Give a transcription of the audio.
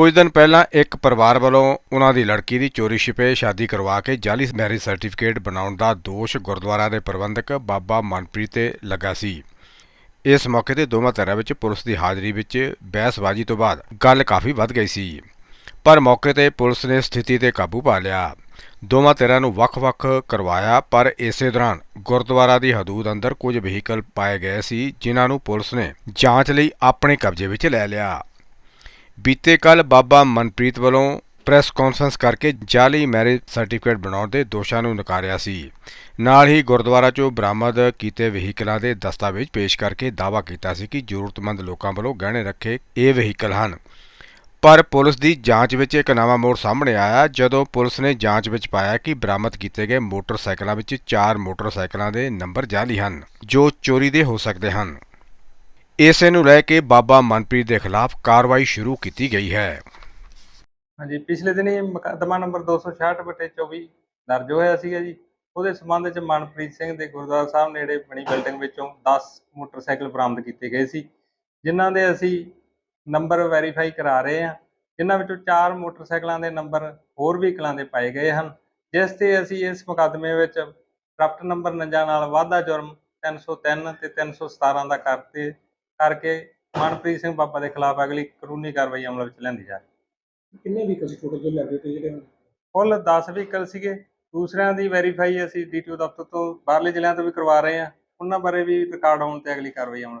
ਕੁਝ ਦਿਨ ਪਹਿਲਾਂ ਇੱਕ ਪਰਿਵਾਰ ਵੱਲੋਂ ਉਹਨਾਂ ਦੀ ਲੜਕੀ ਦੀ ਚੋਰੀ ਛਿਪੇ ਸ਼ਾਦੀ ਕਰਵਾ ਕੇ ਜਾਲੀ ਮੈਰਿਜ ਸਰਟੀਫਿਕੇਟ ਬਣਾਉਣ ਦਾ ਦੋਸ਼ ਗੁਰਦੁਆਰਾ ਦੇ ਪ੍ਰਬੰਧਕ ਬਾਬਾ ਮਨਪ੍ਰੀਤ ਤੇ ਲੱਗਾ ਸੀ। ਇਸ ਮੌਕੇ ਤੇ ਦੋਵਾਂ ਧਿਰਾਂ ਵਿੱਚ ਪੁਲਿਸ ਦੀ ਹਾਜ਼ਰੀ ਵਿੱਚ ਬਹਿਸਬਾਜ਼ੀ ਤੋਂ ਬਾਅਦ ਗੱਲ ਕਾਫੀ ਵੱਧ ਗਈ ਸੀ। ਪਰ ਮੌਕੇ ਤੇ ਪੁਲਿਸ ਨੇ ਸਥਿਤੀ ਤੇ ਕਾਬੂ ਪਾ ਲਿਆ। ਦੋਵਾਂ ਧਿਰਾਂ ਨੂੰ ਵੱਖ-ਵੱਖ ਕਰਵਾਇਆ, ਪਰ ਇਸੇ ਦੌਰਾਨ ਗੁਰਦੁਆਰਾ ਦੀ ਹਦੂਦ ਅੰਦਰ ਕੁਝ ਵਹੀਕਲ ਪਾਏ ਗਏ ਸੀ, ਜਿਨ੍ਹਾਂ ਨੂੰ ਪੁਲਿਸ ਨੇ ਜਾਂਚ ਲਈ ਆਪਣੇ ਕਬਜ਼ੇ ਵਿੱਚ ਲੈ ਲਿਆ। ਬੀਤੇ ਕੱਲ ਬਾਬਾ ਮਨਪ੍ਰੀਤ ਵੱਲੋਂ ਪ੍ਰੈਸ ਕਾਨਫਰੰਸ ਕਰਕੇ ਜਾਲੀ ਮੈਰਿਜ ਸਰਟੀਫਿਕੇਟ ਬਣਾਉਣ ਦੇ ਦੋਸ਼ਾਂ ਨੂੰ ਨਕਾਰਿਆ ਸੀ। ਨਾਲ ਹੀ ਗੁਰਦੁਆਰਾ 'ਚੋਂ ਬਰਾਮਦ ਕੀਤੇ ਵਹੀਕਲਾਂ ਦੇ ਦਸਤਾਵੇਜ਼ ਪੇਸ਼ ਕਰਕੇ ਦਾਅਵਾ ਕੀਤਾ ਸੀ ਕਿ ਜ਼ਰੂਰਤਮੰਦ ਲੋਕਾਂ ਵੱਲੋਂ ਗਹਿਣੇ ਰੱਖੇ ਇਹ ਵਹੀਕਲ ਹਨ। ਪਰ ਪੁਲਿਸ ਦੀ ਜਾਂਚ ਵਿੱਚ ਇੱਕ ਨਵਾਂ ਮੋੜ ਸਾਹਮਣੇ ਆਇਆ, ਜਦੋਂ ਪੁਲਿਸ ਨੇ ਜਾਂਚ ਵਿੱਚ ਪਾਇਆ ਕਿ ਬਰਾਮਦ ਕੀਤੇ ਗਏ ਮੋਟਰਸਾਈਕਲਾਂ ਵਿੱਚ ਚਾਰ ਮੋਟਰਸਾਈਕਲਾਂ ਦੇ ਨੰਬਰ ਜਾਲੀ ਹਨ, ਜੋ ਚੋਰੀ ਦੇ ਹੋ ਸਕਦੇ ਹਨ। ਇਸੇ ਨੂੰ ਲੈ ਕੇ ਬਾਬਾ ਮਨਪ੍ਰੀਤ ਦੇ ਖਿਲਾਫ ਕਾਰਵਾਈ ਸ਼ੁਰੂ ਕੀਤੀ ਗਈ ਹੈ। ਹਾਂਜੀ, ਪਿਛਲੇ ਦਿਨੀ ਮੁਕੱਦਮਾ ਨੰਬਰ 266 ਬਟੇ 24 ਦਰਜ ਹੋਇਆ ਸੀਗਾ ਜੀ। ਉਹਦੇ ਸਬੰਧ ਵਿੱਚ ਮਨਪ੍ਰੀਤ ਸਿੰਘ ਦੇ ਗੁਰਦੁਆਰਾ ਸਾਹਿਬ ਨੇੜੇ ਬਣੀ ਬਿਲਡਿੰਗ ਵਿੱਚੋਂ 10 ਮੋਟਰਸਾਈਕਲ ਬਰਾਮਦ ਕੀਤੇ ਗਏ ਸੀ, ਜਿਨ੍ਹਾਂ ਦੇ ਅਸੀਂ ਨੰਬਰ ਵੈਰੀਫਾਈ ਕਰਾ ਰਹੇ ਹਾਂ। ਜਿਨ੍ਹਾਂ ਵਿੱਚੋਂ 4 ਮੋਟਰਸਾਈਕਲਾਂ ਦੇ ਨੰਬਰ ਹੋਰ ਵਹੀਕਲਾਂ ਦੇ ਪਾਏ ਗਏ ਹਨ, ਜਿਸ ਤੇ ਅਸੀਂ ਇਸ ਮੁਕੱਦਮੇ ਵਿੱਚ ਕਰਪਟ ਨੰਬਰ 49 ਨਾਲ ਵਾਧਾ ਜੁਰਮ 303 ਤੇ 317 ਦਾ ਕਰਤੇ ਕਰਕੇ ਮਨਪ੍ਰੀਤ ਸਿੰਘ ਬਾਬਾ ਦੇ ਖਿਲਾਫ ਅਗਲੀ ਕਾਨੂੰਨੀ ਕਾਰਵਾਈ ਅਮਲ ਵਿੱਚ ਲਿਆਂਦੀ ਜਾ ਰਹੀ। ਹੈ ਕਿੰਨੇ ਵਹੀਕਲ ਸੀ ਟੋਟਲ ਜੋ ਲੱਗੇ ਤੇ ਜਿਹੜੇ ਕੁੱਲ 10 ਵਹੀਕਲ ਸੀਗੇ। ਦੂਸਰਿਆਂ ਦੀ ਵੈਰੀਫਾਈ ਅਸੀਂ ਡੀਟੀਓ ਦਫ਼ਤਰ ਤੋਂ ਬਾਹਰਲੇ ਜ਼ਿਲ੍ਹਿਆਂ ਤੋਂ ਵੀ ਕਰਵਾ ਰਹੇ ਹਾਂ। ਉਹਨਾਂ ਬਾਰੇ ਵੀ ਰਿਕਾਰਡ ਹੋਣ ਤੇ ਅਗਲੀ ਕਾਰਵਾਈ ਅਮਲ